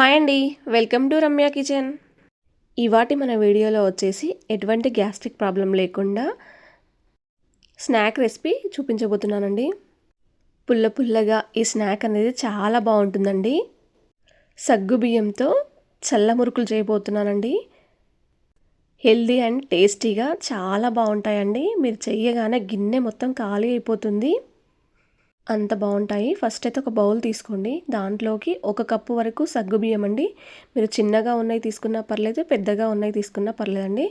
Hi అండి. Welcome to Ramya kitchen. ఇవాటి మన వీడియోలో వచ్చేసి ఎటువంటి గ్యాస్ట్రిక్ ప్రాబ్లం లేకుండా స్నాక్ రెసిపీ చూపించబోతున్నానండి. పుల్ల పుల్లగా ఈ స్నాక్ అనేది చాలా బాగుంటుందండి. సగ్గు బియ్యంతో చల్ల మురుకులు చేయబోతున్నానండి. హెల్దీ అండ్ టేస్టీగా చాలా బాగుంటాయండి. మీరు చెయ్యగానే గిన్నె మొత్తం ఖాళీ అయిపోతుంది. అంత బాగుంటాయి. ఫస్ట్ అయితే ఒక బౌల్ తీసుకోండి. దాంట్లోకి ఒక కప్పు వరకు సగ్గు బియ్యం అండి. మీరు చిన్నగా ఉన్నాయి తీసుకున్నా పర్లేదు పెద్దగా ఉన్నాయి తీసుకున్నా పర్లేదండి.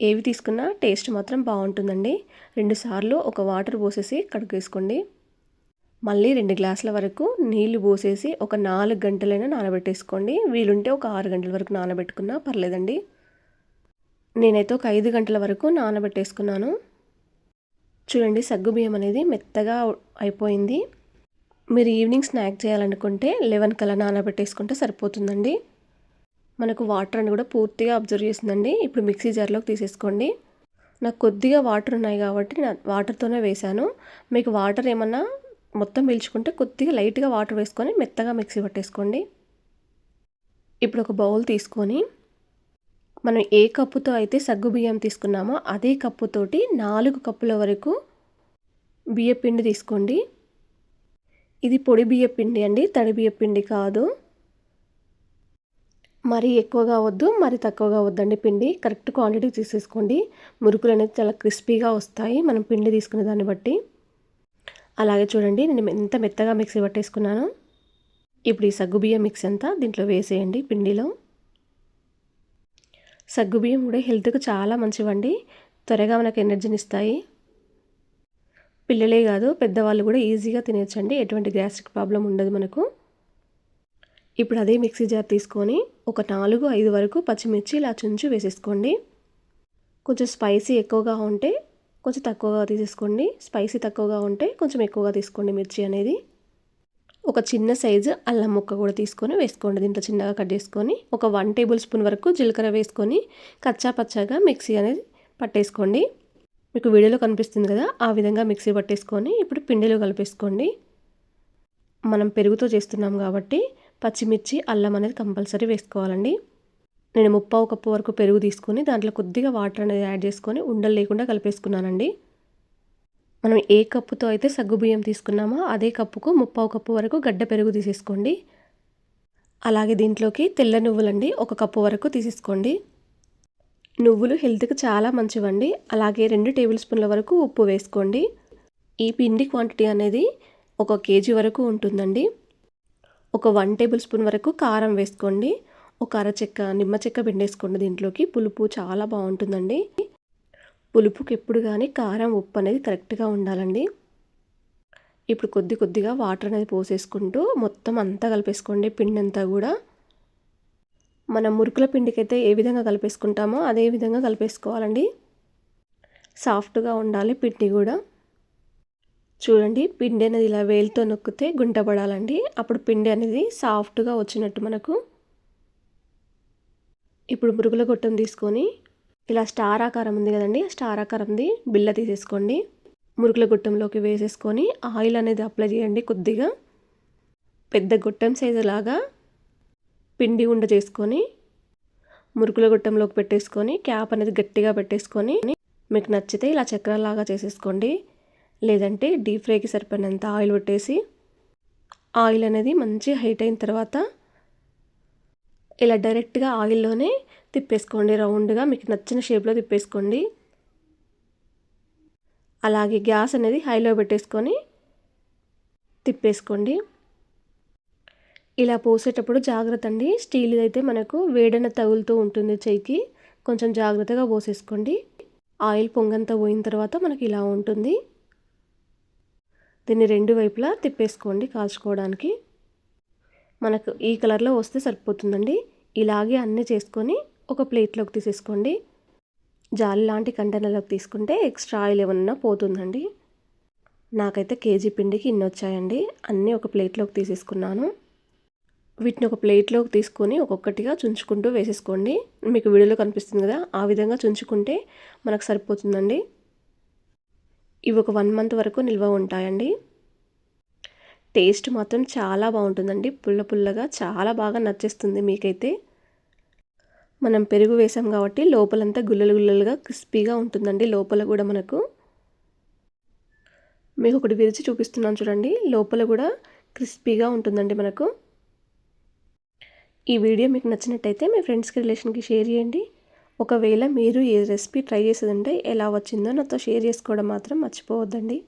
ఏవి తీసుకున్నా టేస్ట్ మాత్రం బాగుంటుందండి. రెండుసార్లు ఒక వాటర్ పోసేసి కడుగేసుకోండి మళ్ళీ రెండు గ్లాసుల వరకు నీళ్ళు పోసేసి ఒక నాలుగు గంటలైనా నానబెట్టేసుకోండి. వీలుంటే ఒక ఆరు గంటల వరకు నానబెట్టుకున్నా పర్లేదండి. నేనైతే ఒక ఐదు గంటల వరకు నానబెట్టేసుకున్నాను. చూడండి సగ్గుబియ్యం అనేది మెత్తగా అయిపోయింది. మీరు ఈవినింగ్ స్నాక్ చేయాలనుకుంటే లెవెన్ కల్లా నానబెట్టేసుకుంటే సరిపోతుందండి. మనకు వాటర్ అని కూడా పూర్తిగా అబ్జర్వ్ చేసిందండి ఇప్పుడు మిక్సీ జార్లోకి తీసేసుకోండి. నాకు కొద్దిగా వాటర్ ఉన్నాయి కాబట్టి నా వాటర్తోనే వేశాను. మీకు వాటర్ ఏమన్నా మొత్తం పీల్చుకుంటే కొద్దిగా లైట్గా వాటర్ వేసుకొని మెత్తగా మిక్సీ పట్టేసుకోండి. ఇప్పుడు ఒక బౌల్ తీసుకొని మనం ఏ కప్పుతో అయితే సగ్గు బియ్యం తీసుకున్నామో అదే కప్పుతోటి నాలుగు కప్పుల వరకు బియ్యపిండి తీసుకోండి. ఇది పొడి బియ్య పిండి అండి తడి బియ్యపిండి కాదు. మరి ఎక్కువగా వద్దు మరి తక్కువగా వద్దండి పిండి. కరెక్ట్ క్వాంటిటీ తీసేసుకోండి. మురుకులు అనేది చాలా క్రిస్పీగా వస్తాయి మనం పిండి తీసుకునే దాన్ని బట్టి. అలాగే చూడండి నేను ఎంత మెత్తగా మిక్సీ పట్టేసుకున్నాను. ఇప్పుడు ఈ సగ్గుబియ్యం మిక్స్ అంతా దీంట్లో వేసేయండి పిండిలో. సగ్గుబియ్యం కూడా హెల్త్కి చాలా మంచివండి. త్వరగా మనకు ఎనర్జీని ఇస్తాయి. పిల్లలే కాదు పెద్దవాళ్ళు కూడా ఈజీగా తినేయచ్చండి ఎటువంటి గ్యాస్ట్రిక్ ప్రాబ్లం ఉండదు మనకు. ఇప్పుడు అదే మిక్సీ జార్ తీసుకొని ఒక నాలుగు ఐదు వరకు పచ్చిమిర్చి ఇలా చుంచు వేసేసుకోండి. కొంచెం స్పైసీ ఎక్కువగా ఉంటే కొంచెం తక్కువగా తీసేసుకోండి. స్పైసీ తక్కువగా ఉంటే కొంచెం ఎక్కువగా తీసుకోండి మిర్చి అనేది. ఒక చిన్న సైజు అల్లం ముక్క కూడా తీసుకొని వేసుకోండి. దీంట్లో చిన్నగా కట్ చేసుకొని ఒక వన్ టేబుల్ స్పూన్ వరకు జీలకర్ర వేసుకొని కచ్చా పచ్చాగా మిక్సీ అనేది పట్టేసుకోండి. మీకు వీడియోలో కనిపిస్తుంది కదా ఆ విధంగా మిక్సీ పట్టేసుకొని ఇప్పుడు పిండిలో కలిపేసుకోండి. మనం పెరుగుతో చేస్తున్నాం కాబట్టి పచ్చిమిర్చి అల్లం అనేది కంపల్సరీ వేసుకోవాలండి. నేను ముప్పావు కప్పు వరకు పెరుగు తీసుకొని దాంట్లో కొద్దిగా వాటర్ అనేది యాడ్ చేసుకొని ఉండలు లేకుండా కలిపేసుకున్నానండి. మనం ఏ కప్పుతో అయితే సగ్గుబియ్యం తీసుకున్నామో అదే కప్పుకు ముప్పావు కప్పు వరకు గడ్డ పెరుగు తీసేసుకోండి. అలాగే దీంట్లోకి తెల్ల నువ్వులండి ఒక కప్పు వరకు తీసేసుకోండి. నువ్వులు హెల్త్కి చాలా మంచివండి. అలాగే రెండు టేబుల్ స్పూన్ల వరకు ఉప్పు వేసుకోండి. ఈ పిండి క్వాంటిటీ అనేది ఒక కేజీ వరకు ఉంటుందండి. ఒక వన్ టేబుల్ స్పూన్ వరకు కారం వేసుకోండి. ఒక అరచెక్క నిమ్మ చెక్క పిండేసుకోండి దీంట్లోకి. పులుపు చాలా బాగుంటుందండి. పులుపుకి ఎప్పుడు కానీ కారం ఉప్పు అనేది కరెక్ట్గా ఉండాలండి. ఇప్పుడు కొద్ది కొద్దిగా వాటర్ అనేది పోసేసుకుంటూ మొత్తం అంతా కలిపేసుకోండి పిండి అంతా కూడా. మనం మురుకుల పిండికైతే ఏ విధంగా కలిపేసుకుంటామో అదే విధంగా కలిపేసుకోవాలండి. సాఫ్ట్గా ఉండాలి పిండి కూడా. చూడండి పిండి అనేది ఇలా వేలుతో నొక్కితే గుంటపడాలండి అప్పుడు పిండి అనేది సాఫ్ట్గా వచ్చినట్టు మనకు. ఇప్పుడు మురుగుల గొట్టం తీసుకొని ఇలా స్టార్ ఆకారం ఉంది కదండి స్టార్ ఆకారంది బిల్ల తీసేసుకోండి. మురుకుల గుట్టంలోకి వేసేసుకొని ఆయిల్ అనేది అప్లై చేయండి కొద్దిగా. పెద్ద గుట్టం సైజు లాగా పిండి ఉండ చేసుకొని మురుకుల గుట్టంలోకి పెట్టేసుకొని క్యాప్ అనేది గట్టిగా పెట్టేసుకొని మీకు నచ్చితే ఇలా చక్రాలాగా చేసేసుకోండి. లేదంటే డీప్ ఫ్రైకి సరిపడినంత ఆయిల్ పెట్టేసి ఆయిల్ అనేది మంచి హైట్ అయిన తర్వాత ఇలా డైరెక్ట్గా ఆయిల్లోనే తిప్పేసుకోండి. రౌండ్గా మీకు నచ్చిన షేప్లో తిప్పేసుకోండి. అలాగే గ్యాస్ అనేది హైలో పెట్టేసుకొని తిప్పేసుకోండి. ఇలా పోసేటప్పుడు జాగ్రత్త అండి. స్టీల్ అయితే మనకు వేడన తగులుతూ ఉంటుంది చేయికి. కొంచెం జాగ్రత్తగా పోసేసుకోండి. ఆయిల్ పొంగంతా పోయిన తర్వాత మనకి ఇలా ఉంటుంది. దీన్ని రెండు వైపులా తిప్పేసుకోండి కాల్చుకోవడానికి. మనకు ఈ కలర్లో వస్తే సరిపోతుందండి. ఇలాగే అన్నీ చేసుకొని ఒక ప్లేట్లోకి తీసేసుకోండి. జాలి లాంటి కంటైనర్లోకి తీసుకుంటే ఎక్స్ట్రా ఆయిల్ ఏమన్నా పోతుందండి. నాకైతే కేజీ పిండికి ఇన్ని వచ్చాయండి. అన్నీ ఒక ప్లేట్లోకి తీసేసుకున్నాను. వీటిని ఒక ప్లేట్లోకి తీసుకొని ఒక్కొక్కటిగా చుంచుకుంటూ వేసేసుకోండి. మీకు వీడియోలో కనిపిస్తుంది కదా ఆ విధంగా చుంచుకుంటే మనకు సరిపోతుందండి. ఇవి ఒక వన్ మంత్ వరకు నిల్వ ఉంటాయండి. టేస్ట్ మాత్రం చాలా బాగుంటుందండి. పుల్ల పుల్లగా చాలా బాగా నచ్చేస్తుంది మీకైతే. మనం పెరుగు వేసాం కాబట్టి లోపలంతా గుల్లలు గుల్లలుగా క్రిస్పీగా ఉంటుందండి లోపల కూడా మనకు. మీకు ఒకటి విరిచి చూపిస్తున్నాను చూడండి. లోపల కూడా క్రిస్పీగా ఉంటుందండి మనకు. ఈ వీడియో మీకు నచ్చినట్టయితే మీ ఫ్రెండ్స్కి రిలేషన్కి షేర్ చేయండి. ఒకవేళ మీరు ఈ రెసిపీ ట్రై చేసేదంటే ఎలా వచ్చిందో నాతో షేర్ చేసుకోవడం మాత్రం మర్చిపోవద్దండి.